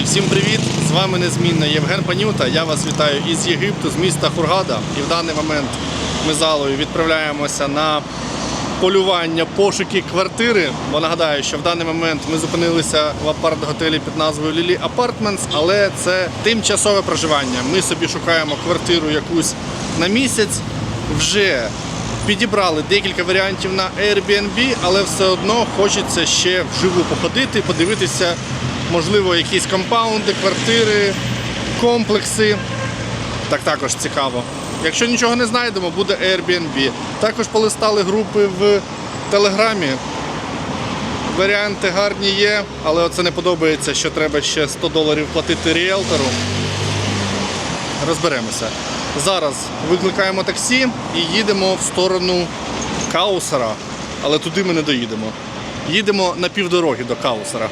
Друзі, всім привіт! З вами незмінно Євген Панюта. Я вас вітаю із Єгипту, з міста Хургада. І в даний момент ми з Алою відправляємося на полювання пошуки квартири. Бо нагадаю, що в даний момент ми зупинилися в апарт-готелі під назвою Лілі Апартментс, але це тимчасове проживання. Ми собі шукаємо квартиру якусь на місяць. Вже підібрали декілька варіантів на Airbnb, але все одно хочеться ще вживу походити, подивитися, можливо, якісь компаунди, квартири, комплекси. Так також цікаво. Якщо нічого не знайдемо, буде Airbnb. Також полистали групи в Телеграмі. Варіанти гарні є, але оце не подобається, що треба ще 100 доларів платити ріелтору. Розберемося. Зараз викликаємо таксі і їдемо в сторону Каусера, але туди ми не доїдемо. Їдемо на півдороги до Каусера.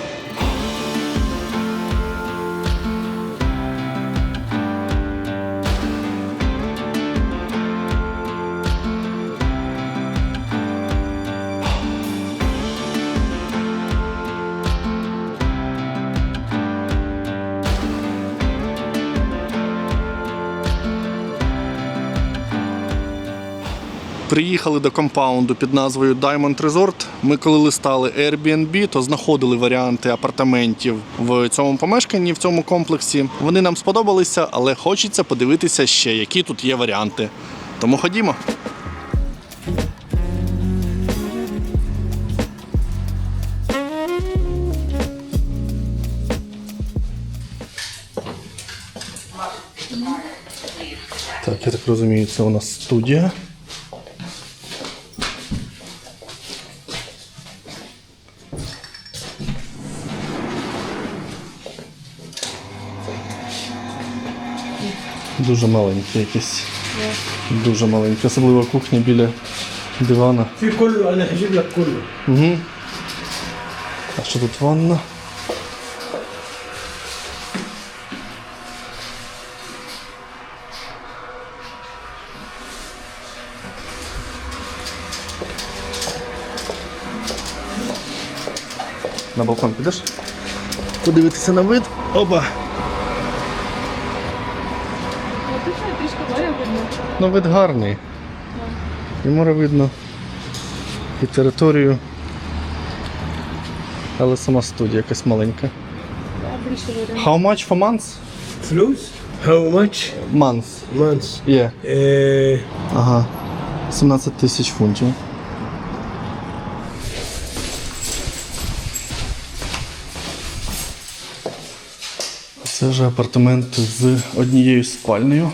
Приїхали до компаунду під назвою Diamond Resort. Ми коли листали Airbnb, то знаходили варіанти апартаментів в цьому помешканні, в цьому комплексі. Вони нам сподобалися, але хочеться подивитися ще, які тут є варіанти. Тому ходімо. Так, я так розумію, це у нас студія. дуже маленькі якісь. Дуже маленькі. Особливо кухня біля дивана. Угу. А що тут ванна? На балкон підеш? Подивитися на вид. Оба! Ну вид гарний. І море видно, і територію. Але сама студія якась маленька. How much for months? Flus? How much? Months. Months. Yeah. Е, Ага. 17 тисяч фунтів. Це вже апартамент з однією спальнею.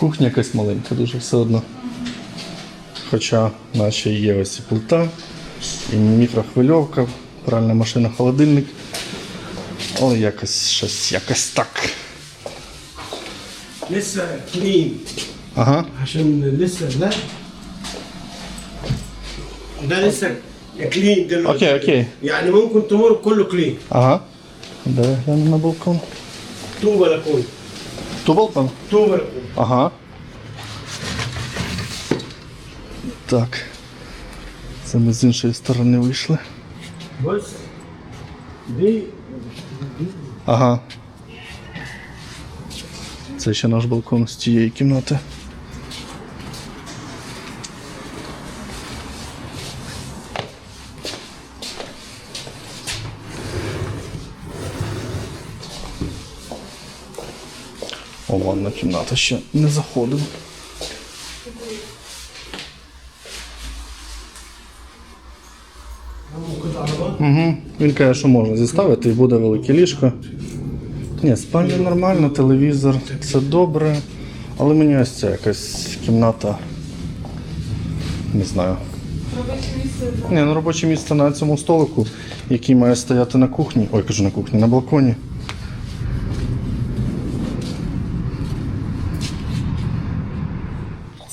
Кухня якась маленька, дуже все одно. Хоча наче є ось і плита, і мікрохвильовка, пральна машина, холодильник. Але якось щось якось так. لسه كلين Ага. عشان لسه ده ده لسه كلين دلوقتي Окей, окей. يعني ممكن تمر كله كلين Ага. Де гляну на балкон? تو بلكونه Ту балкон? تو بلكونه Ага. Так. Це ми з іншої сторони вийшли. Ось. Ага. Це ще наш балкон з тієї кімнати. О, ванна кімната ще не заходив. Угу. Він каже, що можна зіставити і буде велике ліжко. Ні, спальня нормальна, телевізор, це добре. Але мені ось ця якась кімната. Не знаю. Робоче місце Ні, ну робоче місце на цьому столику, який має стояти на кухні. Ой, кажу на кухні, на балконі.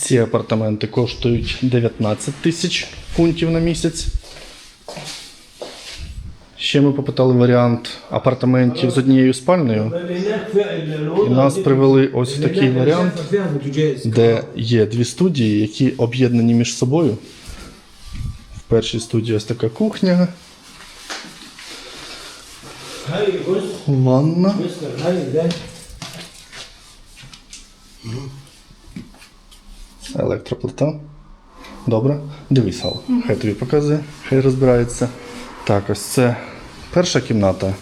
Ці апартаменти коштують 19 тисяч фунтів на місяць. Ще ми попитали варіант апартаментів з однією спальною. І нас привели ось в такий варіант, де є дві студії, які об'єднані між собою. В першій студії ось така кухня. Ванна електроплита. Добре, дивись, Алла, Хай тобі показує, хай розбирається. Так, ось це перша кімната,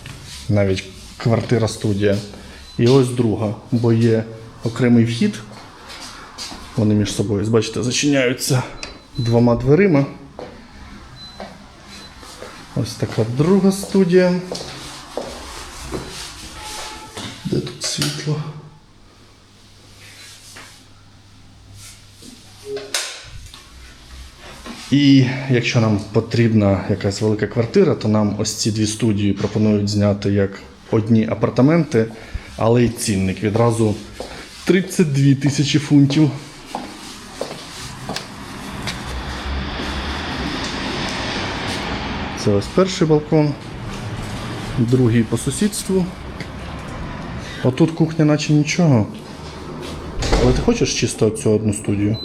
навіть квартира студія. І ось друга, бо є окремий вхід. Вони між собою, бачите, зачиняються двома дверима. Ось така друга студія. Де тут світло? І якщо нам потрібна якась велика квартира, то нам ось ці дві студії пропонують зняти як одні апартаменти, але й цінник відразу 32 тисячі фунтів. Це ось перший балкон, другий по сусідству. Отут кухня, наче нічого. Але ти хочеш чисто цю одну студію?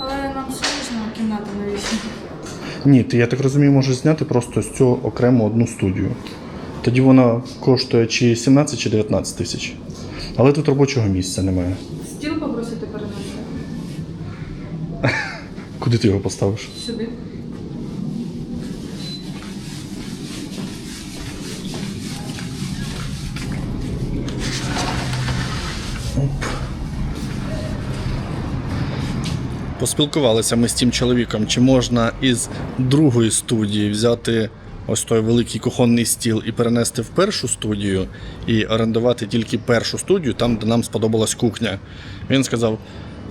Ні, ти, я так розумію, можеш зняти просто з цього окремо одну студію. Тоді вона коштує чи 17, чи 19 тисяч. Але тут робочого місця немає. Стіл попросити перенести Куди ти його поставиш? сюди. Поспілкувалися ми з тим чоловіком, чи можна із другої студії взяти ось той великий кухонний стіл і перенести в першу студію і орендувати тільки першу студію, там, де нам сподобалась кухня. Він сказав: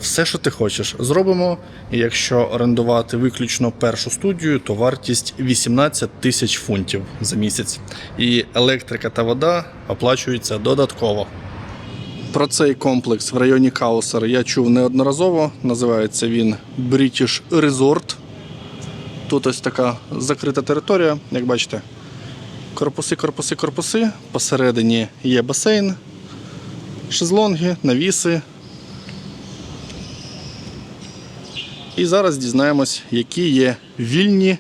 все, що ти хочеш, зробимо. І якщо орендувати виключно першу студію, то вартість 18 тисяч фунтів за місяць. І електрика та вода оплачуються додатково. Про цей комплекс в районі Каусер я чув неодноразово. Називається він British Resort. Тут ось така закрита територія, як бачите. Корпуси, корпуси, корпуси. Посередині є басейн, шезлонги, навіси. І зараз дізнаємось, які є вільні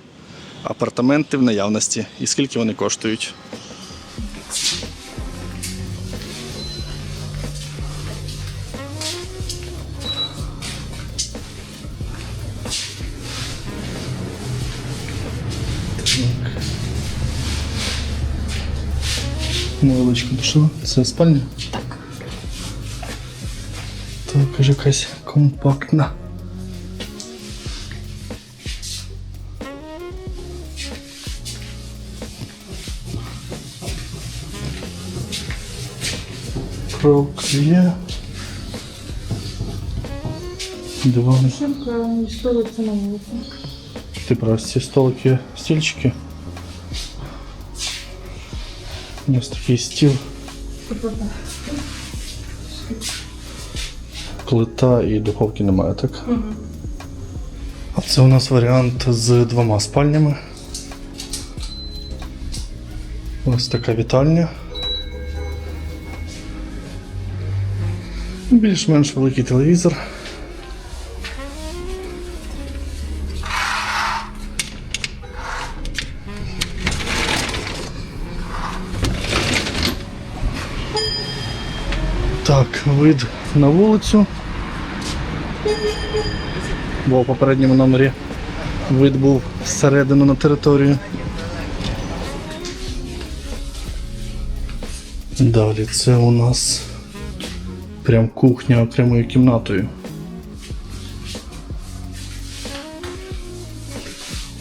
апартаменти в наявності і скільки вони коштують. Невеличка душа. Це спальня? Так. Так, якась компактна. Крокс є. Диван. Шинка і столик це на вулиці. Про ці столики, стільчики. Ось такий стіл. Плита і духовки немає, так? А це у нас варіант з двома спальнями. Ось така вітальня. Більш-менш великий телевізор. Вид на вулицю. Бо у попередньому номері вид був всередину на територію. Далі це у нас прям кухня окремою кімнатою.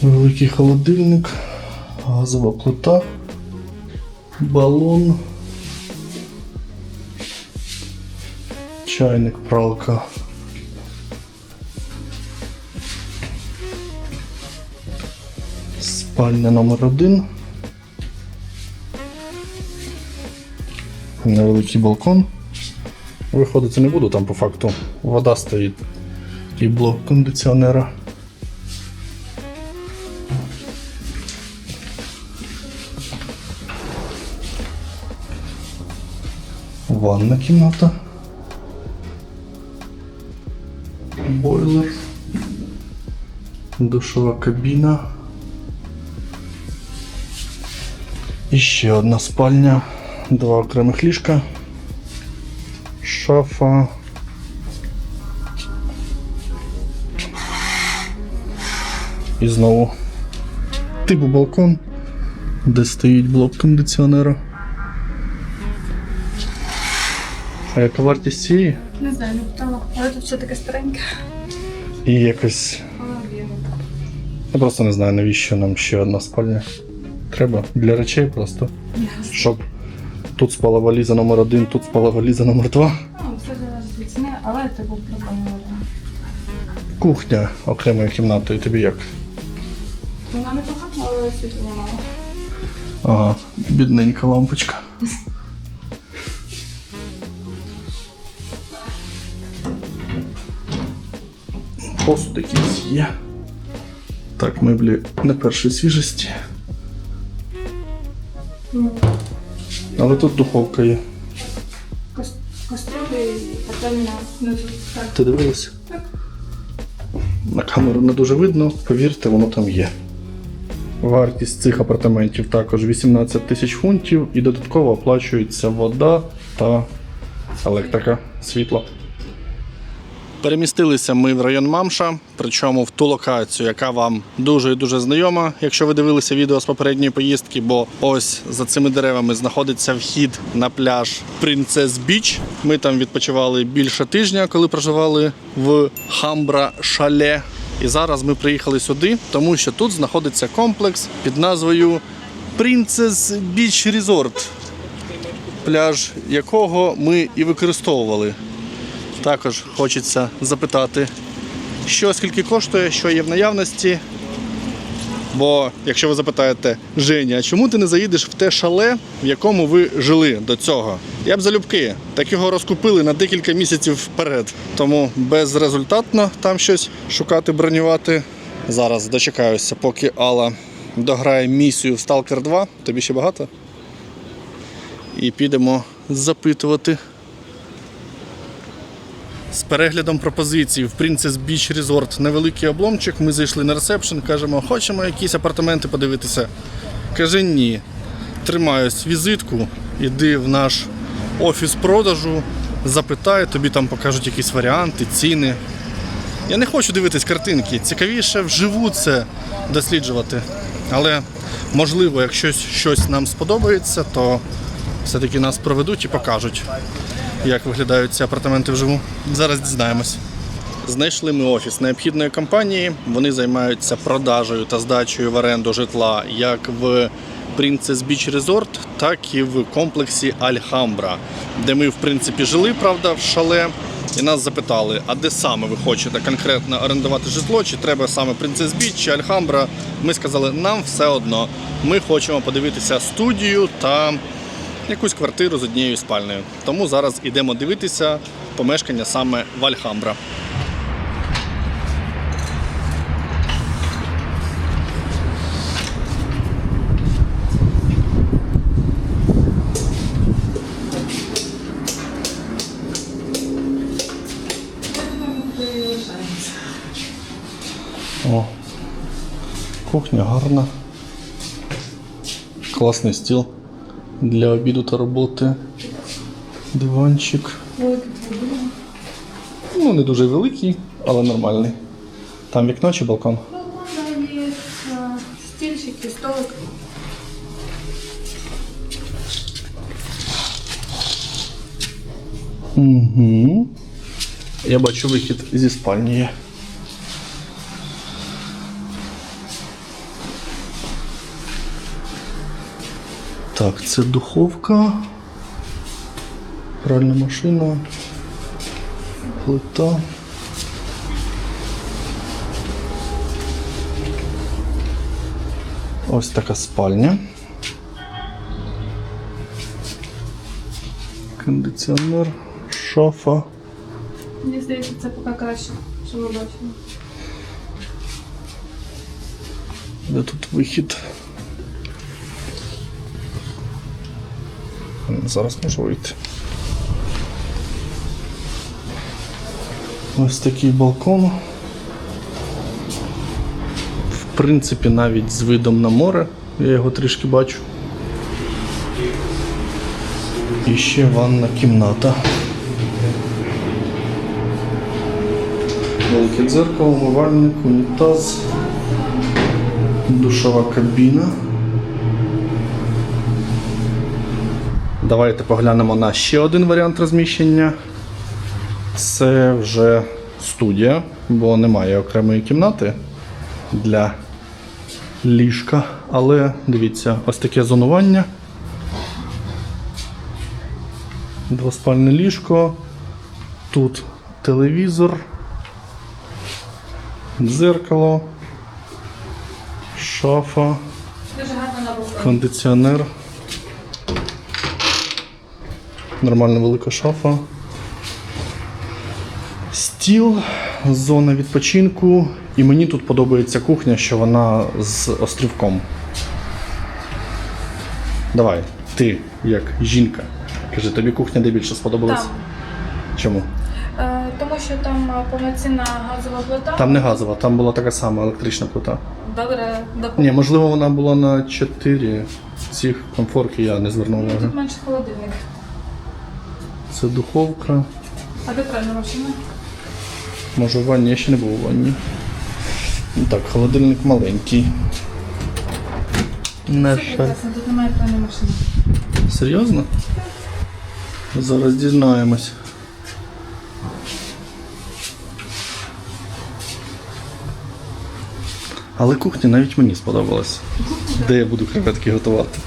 Великий холодильник, газова плита, балон. чайник, пралка. Спальня номер один. Невеликий балкон. Виходити не буду там по факту. Вода стоїть і блок кондиціонера. Ванна кімната. Душова кабіна. І ще одна спальня, два окремих ліжка, шафа. І знову типу балкон, де стоїть блок кондиціонера. А яка вартість цієї? Не знаю, не питала. Але тут все таке стареньке. І якось. Я просто не знаю, навіщо нам ще одна спальня. Треба для речей просто. Щоб тут спала валіза номер один, тут спала валіза номер два. Ну, все залежить від ціни, але це був. Кухня окремою кімнатою. Тобі як? Вона не погана, але світло мало. Ага, бідненька лампочка. Посуд якийсь є. Так, меблі не першої свіжості. Але тут духовка є. Кас- Кастрюлі пательня внизу. Ти дивилася? Так. На камеру не дуже видно, повірте, воно там є. Вартість цих апартаментів також 18 тисяч фунтів і додатково оплачується вода та електрика, світло. Перемістилися ми в район Мамша, причому в ту локацію, яка вам дуже і дуже знайома, якщо ви дивилися відео з попередньої поїздки, бо ось за цими деревами знаходиться вхід на пляж Принцес Біч. Ми там відпочивали більше тижня, коли проживали в Хамбра Шале. І зараз ми приїхали сюди, тому що тут знаходиться комплекс під назвою Princess Beach Resort, пляж якого ми і використовували. Також хочеться запитати, що скільки коштує, що є в наявності. Бо якщо ви запитаєте, Женя, а чому ти не заїдеш в те шале, в якому ви жили до цього? Я б залюбки, так його розкупили на декілька місяців вперед. Тому безрезультатно там щось шукати, бронювати. Зараз дочекаюся, поки Алла дограє місію в Stalker 2. Тобі ще багато? І підемо запитувати з переглядом пропозицій в Princess Beach Resort невеликий обломчик. Ми зайшли на ресепшн, кажемо, хочемо якісь апартаменти подивитися. Каже, ні. Тримаюсь візитку, іди в наш офіс продажу, запитай, тобі там покажуть якісь варіанти, ціни. Я не хочу дивитись картинки. Цікавіше вживу це досліджувати. Але можливо, якщо щось нам сподобається, то все-таки нас проведуть і покажуть як виглядають ці апартаменти вживу. Зараз дізнаємось. Знайшли ми офіс необхідної компанії. Вони займаються продажею та здачею в оренду житла як в Princess Beach Resort, так і в комплексі Альхамбра, де ми, в принципі, жили, правда, в шале. І нас запитали, а де саме ви хочете конкретно орендувати житло, чи треба саме Princess Beach, чи Альхамбра. Ми сказали, нам все одно. Ми хочемо подивитися студію та якусь квартиру з однією спальнею. Тому зараз ідемо дивитися помешкання саме в Альхамбра. О, кухня гарна. Класний стіл для обіду та роботи. Диванчик. Ну, не дуже великий, але нормальний. Там вікно чи балкон? Ну, вона є стільчик і столик. Угу. Я бачу вихід зі спальні Так, це духовка, пральна машина, плита. Ось така спальня. Кондиціонер, шафа. Мені здається, це поки краще, що ми бачимо. Де тут вихід? Зараз можу вийти. Ось такий балкон. В принципі, навіть з видом на море, я його трішки бачу. І ще ванна кімната. Велике дзеркало, умивальник, унітаз, душова кабіна. Давайте поглянемо на ще один варіант розміщення. Це вже студія, бо немає окремої кімнати для ліжка. Але дивіться, ось таке зонування. Двоспальне ліжко. Тут телевізор, дзеркало, шафа, кондиціонер. Нормальна велика шафа. Стіл, зона відпочинку. І мені тут подобається кухня, що вона з острівком. Давай, ти, як жінка, кажи, тобі кухня де більше сподобалась? Там. Чому? Е, тому що там е, повноцінна газова плита. Там не газова, там була така сама електрична плита. Добре, доп... Ні, можливо, вона була на 4 цих комфорки, я не звернув уваги. тут менше холодильник. Це духовка. А де пральна машина? Може в ванні, я ще не був у ванні. Так, холодильник маленький. На Це жаль. прекрасно, тут немає пральної машини. Серйозно? Зараз дізнаємось. Але кухня навіть мені сподобалась. Де я буду креветки готувати?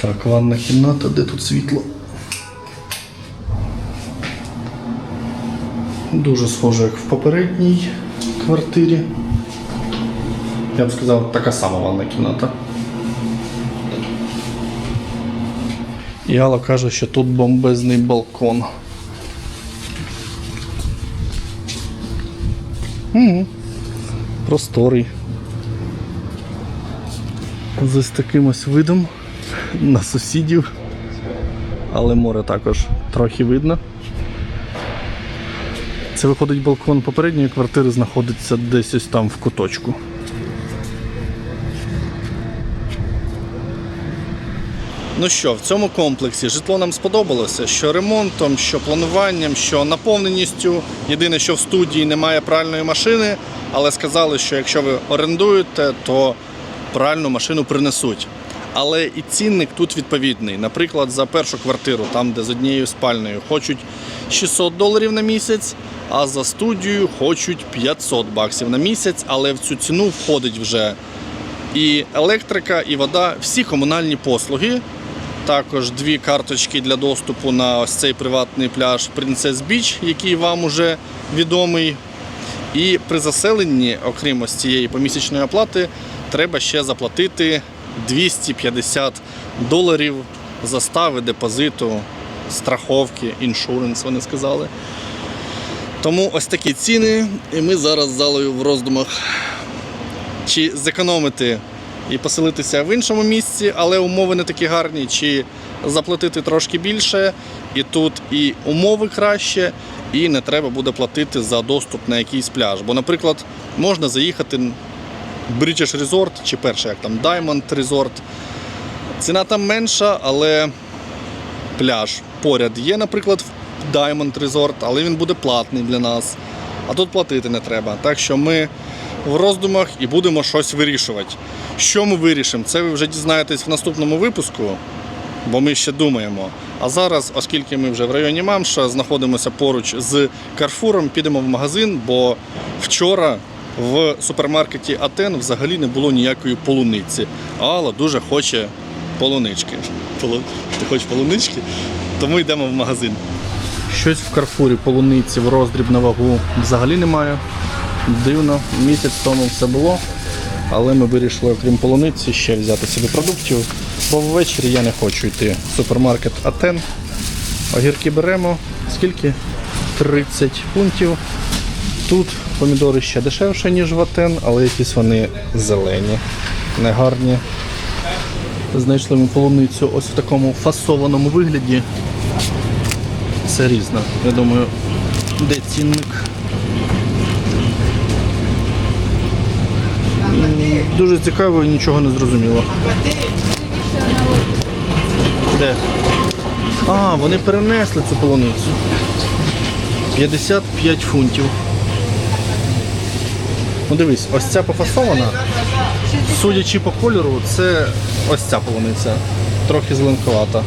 Так, ванна кімната, де тут світло? Дуже схоже, як в попередній квартирі. Я б сказав, така сама ванна кімната. І Алла каже, що тут бомбезний балкон. Угу. Просторий. З таким ось видом на сусідів. Але море також трохи видно. Це виходить балкон попередньої квартири, знаходиться десь ось там в куточку. Ну що, в цьому комплексі житло нам сподобалося, що ремонтом, що плануванням, що наповненістю. Єдине, що в студії немає пральної машини, але сказали, що якщо ви орендуєте, то пральну машину принесуть. Але і цінник тут відповідний. Наприклад, за першу квартиру, там де з однією спальнею, хочуть 600 доларів на місяць, а за студію хочуть 500 баксів на місяць, але в цю ціну входить вже і електрика, і вода, всі комунальні послуги. Також дві карточки для доступу на ось цей приватний пляж Princess Beach, який вам уже відомий. І при заселенні, окрім ось цієї помісячної оплати, треба ще заплатити 250 доларів застави депозиту, страховки, іншуренс, вони сказали. Тому ось такі ціни, і ми зараз з залою в роздумах чи зекономити і поселитися в іншому місці, але умови не такі гарні, чи заплатити трошки більше, і тут і умови краще, і не треба буде платити за доступ на якийсь пляж. Бо, наприклад, можна заїхати British Resort, чи перше, як там Diamond Resort. Ціна там менша, але пляж поряд є, наприклад, в Diamond Resort, але він буде платний для нас. А тут платити не треба. Так що ми в роздумах і будемо щось вирішувати. Що ми вирішимо, це ви вже дізнаєтесь в наступному випуску, бо ми ще думаємо. А зараз, оскільки ми вже в районі Мамша, знаходимося поруч з Карфуром, підемо в магазин, бо вчора в супермаркеті Атен взагалі не було ніякої полуниці. Алла дуже хоче полунички. Полу- Ти хочеш полунички? Тому йдемо в магазин. Щось в Карфурі полуниці в роздріб на вагу взагалі немає. Дивно, місяць тому все було. Але ми вирішили, окрім полуниці, ще взяти собі продуктів. Бо ввечері я не хочу йти в супермаркет Атен. Огірки беремо. Скільки? 30 фунтів. Тут помідори ще дешевше, ніж в Атен, але якісь вони зелені, негарні. Знайшли ми полуницю ось в такому фасованому вигляді. Це різна. Я думаю, Де цінник? Дуже цікаво і нічого не зрозуміло. Де? А, вони перенесли цю полуницю. 55 фунтів. Ну дивись, ось ця пофасована. Судячи по кольору, це ось ця полуниця. Трохи зеленкувата.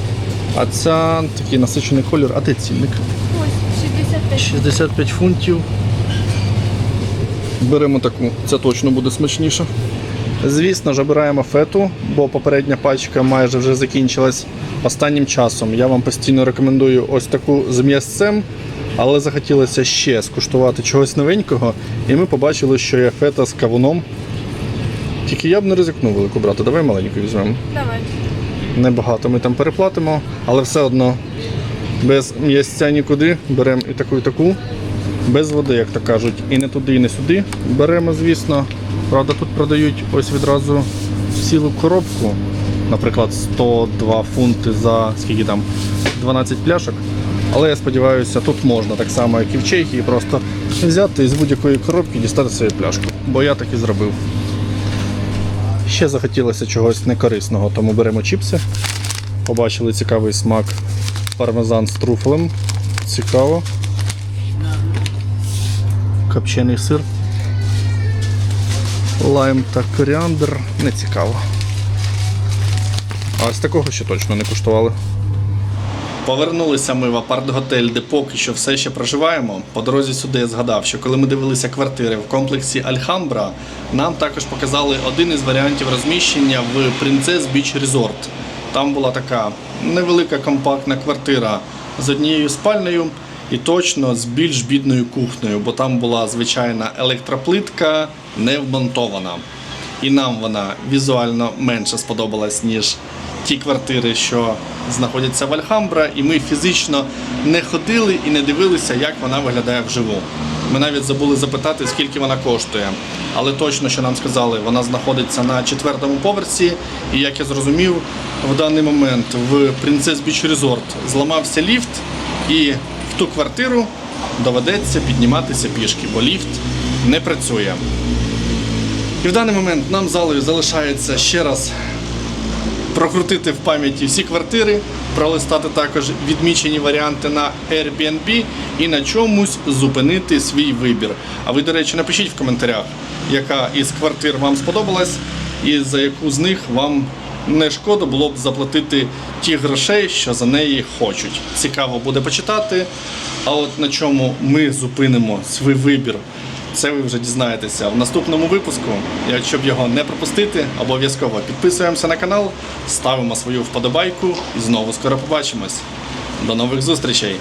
А ця такий насичений колір. А де цінник? Ось 65. 65 фунтів. Беремо таку, це точно буде смачніше. Звісно ж, обираємо фету, бо попередня пачка майже вже закінчилась. Останнім часом я вам постійно рекомендую ось таку з м'ясцем, але захотілося ще скуштувати чогось новенького, і ми побачили, що є фета з кавуном. Тільки я б не ризикнув велику брати. Давай маленьку візьмемо. Давай. Небагато ми там переплатимо, але все одно без м'ясця нікуди. Беремо і таку, і таку. Без води, як то кажуть, і не туди, і не сюди. Беремо, звісно. Правда, тут продають ось відразу цілу коробку. Наприклад, 102 фунти за скільки там 12 пляшок. Але я сподіваюся, тут можна так само, як і в Чехії, просто взяти і з будь-якої коробки дістати свою пляшку. Бо я так і зробив. Ще захотілося чогось некорисного, тому беремо чіпси. Побачили цікавий смак пармезан з труфелем. Цікаво. Копчений сир. Лайм та коріандр. Не цікаво. А ось такого ще точно не куштували. Повернулися ми в апарт-готель, де поки що все ще проживаємо. По дорозі сюди я згадав, що коли ми дивилися квартири в комплексі Альхамбра, нам також показали один із варіантів розміщення в Princess Beach Resort. Там була така невелика компактна квартира з однією спальнею і точно з більш бідною кухнею, бо там була звичайна електроплитка не вмонтована. І нам вона візуально менше сподобалась, ніж ті квартири, що знаходяться в Альхамбра, і ми фізично не ходили і не дивилися, як вона виглядає вживу. Ми навіть забули запитати, скільки вона коштує. Але точно, що нам сказали, вона знаходиться на четвертому поверсі. І як я зрозумів, в даний момент в Princess Beach Resort зламався ліфт, і в ту квартиру доведеться підніматися пішки, бо ліфт не працює. І в даний момент нам залою залишається ще раз прокрутити в пам'яті всі квартири, пролистати також відмічені варіанти на Airbnb і на чомусь зупинити свій вибір. А ви, до речі, напишіть в коментарях, яка із квартир вам сподобалась і за яку з них вам не шкода було б заплатити ті грошей, що за неї хочуть. Цікаво буде почитати. А от на чому ми зупинимо свій вибір це ви вже дізнаєтеся в наступному випуску. Якщо б його не пропустити, обов'язково підписуємося на канал, ставимо свою вподобайку і знову скоро побачимось. До нових зустрічей!